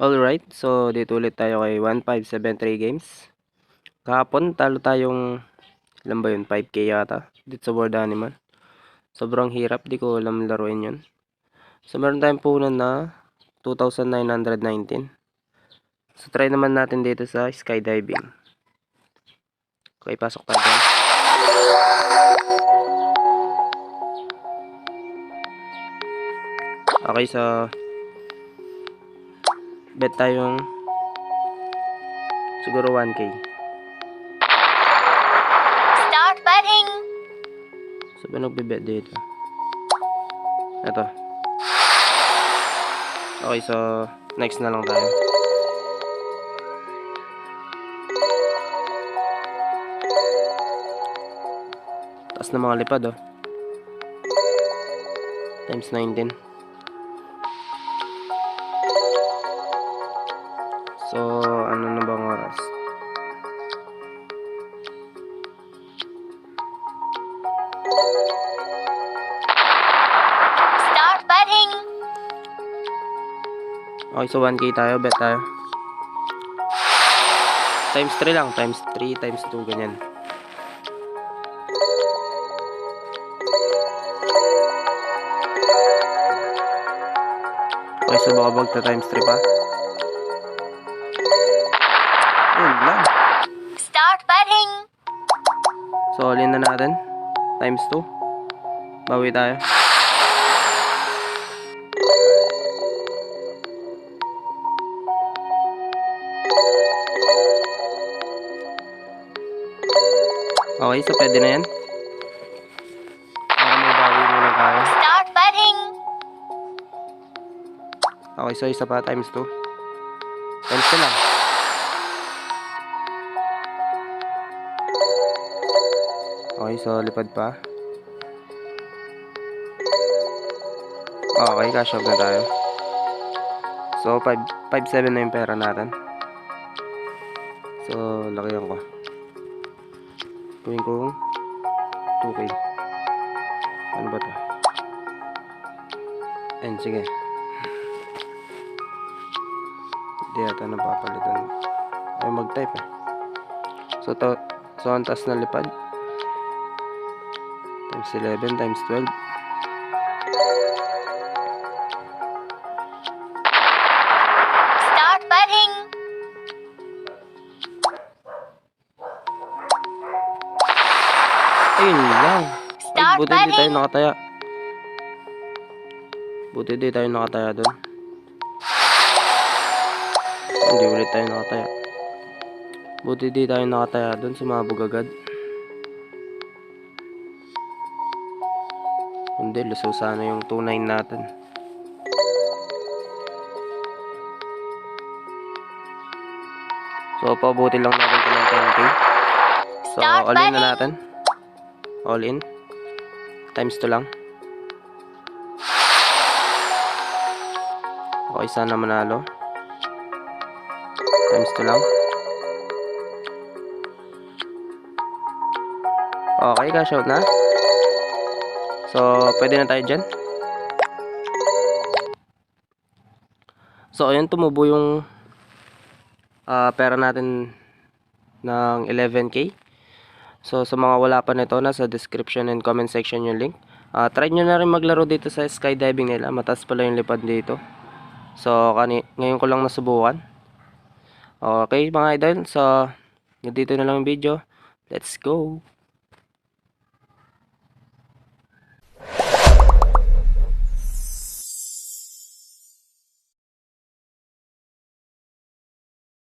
Alright, so dito ulit tayo kay 1573 Games. Kahapon, talo tayong, alam ba yun, 5k yata, dito sa Board Animal. Sobrang hirap, di ko alam laruin yun. So meron tayong punan na 2,919. So try naman natin dito sa skydiving. Okay, pasok tayo. Okay, so bet tayong siguro 1k. Start betting. So, ba nagbe-bet dito? Ito. Okay, so, next na lang tayo. Taas na mga lipad, oh. Times 19. Okay, so 1k tayo, bet tayo. Times 3 lang, times 3, times 2, ganyan. Okay, so baka magta times 3 pa. Yun lang. Start betting. So, all in na natin. Times 2. Bawi tayo. Okay, so pwede na yan. Para may bawi muna tayo. Start betting. Okay, so isa pa times 2. Times 2 lang. Okay, so lipad pa. Okay, cash out na tayo. So, 5, 5-7 na yung pera natin. So, lakihan ko. Gawin ko 2K. Ano ba to? Ayun, sige. Hindi yata napapalitan. Ay, mag-type eh. So, to, so ang taas na lipad. Times 11 times 12. Ayun lang. Ay, buti di tayo nakataya. Buti di tayo nakataya doon. Hindi ulit tayo nakataya. Buti di tayo nakataya doon. Sumabog agad. Hindi, lusaw sana yung 2.9 natin. So, pabuti lang natin ito ng 10k. So, Start all in na natin. All in. Times 2 lang. Okay, sana manalo. Times 2 lang. Okay, cash out na. So, pwede na tayo dyan. So, ayun, tumubo yung ah, pera natin ng 11k. So, sa mga wala pa nito, nasa description and comment section yung link. Ah, try nyo na rin maglaro dito sa skydiving nila. Mataas pala yung lipad dito. So, kani ngayon ko lang nasubukan. Okay, mga idol. So, dito na lang yung video. Let's go!